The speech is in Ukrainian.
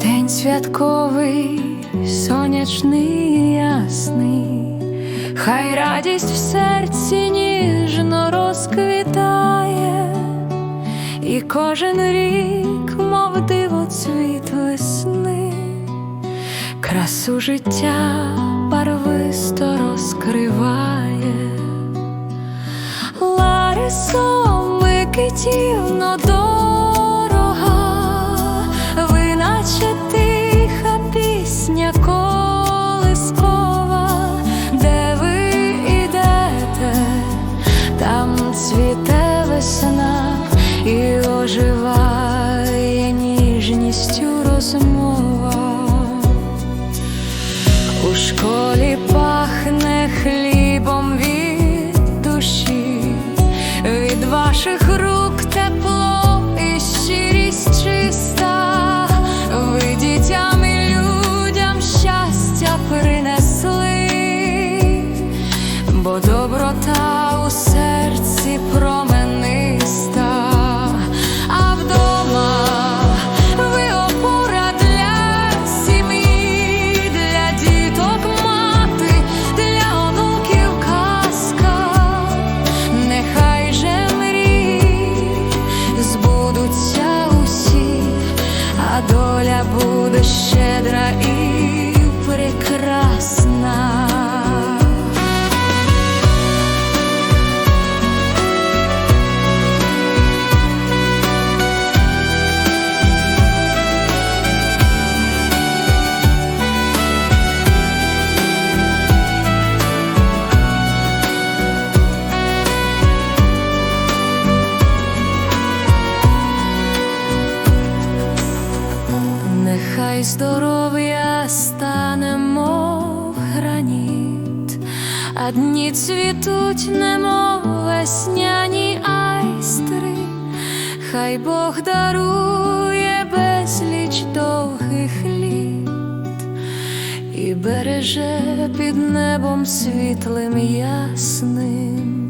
День святковий, сонячний, ясний, хай радість в серці ніжно розквітає, і кожен рік, мов диво цвіт весни, красу життя барвисто розкриває. Ларисо Микитівно дорога, У Нехай здоров'я стане, мов граніт, а дні цвітуть, немов весняні айстри, хай Бог дарує безліч довгих літ і береже під небом світлим ясним.